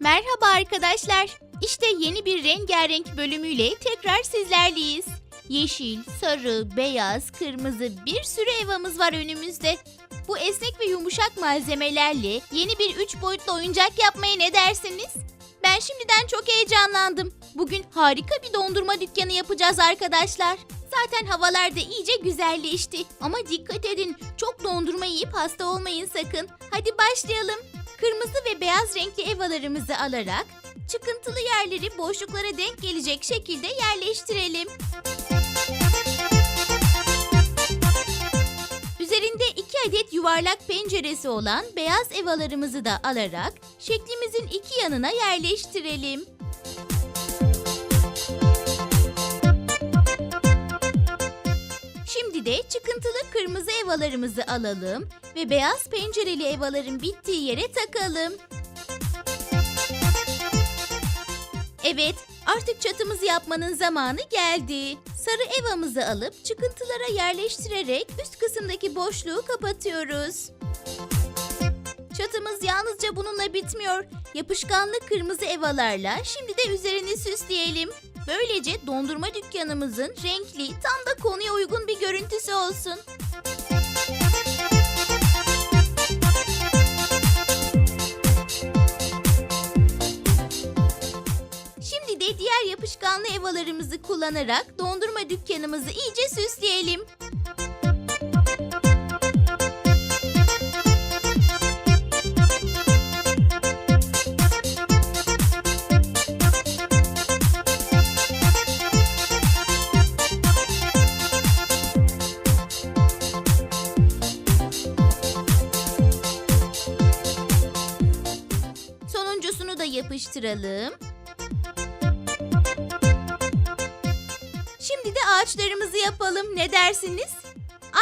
Merhaba arkadaşlar. İşte yeni bir rengarenk bölümüyle tekrar sizlerleyiz. Yeşil, sarı, beyaz, kırmızı bir sürü evamız var önümüzde. Bu esnek ve yumuşak malzemelerle yeni bir üç boyutlu oyuncak yapmaya ne dersiniz? Ben şimdiden çok heyecanlandım. Bugün harika bir dondurma dükkanı yapacağız arkadaşlar. Zaten havalar da iyice güzelleşti. Ama dikkat edin, çok dondurma yiyip hasta olmayın sakın. Hadi başlayalım. Kırmızı ve beyaz renkli evalarımızı alarak çıkıntılı yerleri boşluklara denk gelecek şekilde yerleştirelim. Üzerinde iki adet yuvarlak penceresi olan beyaz evalarımızı da alarak şeklimizin iki yanına yerleştirelim. De çıkıntılı kırmızı evalarımızı alalım ve beyaz pencereli evaların bittiği yere takalım. Evet, artık çatımızı yapmanın zamanı geldi. Sarı evamızı alıp çıkıntılara yerleştirerek üst kısımdaki boşluğu kapatıyoruz. Çatımız yalnızca bununla bitmiyor. Yapışkanlı kırmızı evalarla şimdi de üzerini süsleyelim. Böylece dondurma dükkanımızın renkli, tam da konuya uygun bir görüntüsü olsun. Şimdi de diğer yapışkanlı evalarımızı kullanarak dondurma dükkanımızı iyice süsleyelim. Yapıştıralım. Şimdi de ağaçlarımızı yapalım. Ne dersiniz?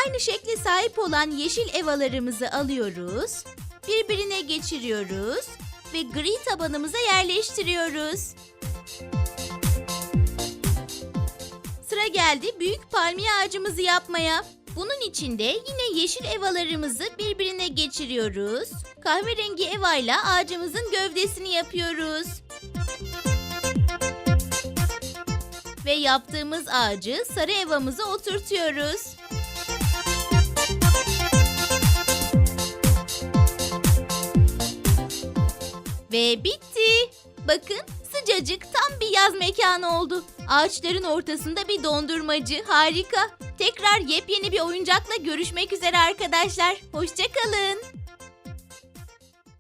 Aynı şekle sahip olan yeşil evalarımızı alıyoruz. Birbirine geçiriyoruz ve gri tabanımıza yerleştiriyoruz. Sıra geldi büyük palmiye ağacımızı yapmaya. Bunun için de yine yeşil evalarımızı birbirine geçiriyoruz. Kahverengi evayla ağacımızın gövdesini yapıyoruz. Ve yaptığımız ağacı sarı evamıza oturtuyoruz. Ve bitti. Bakın sıcacık tam bir yaz mekanı oldu. Ağaçların ortasında bir dondurmacı. Harika. Tekrar yepyeni bir oyuncakla görüşmek üzere arkadaşlar. Hoşçakalın.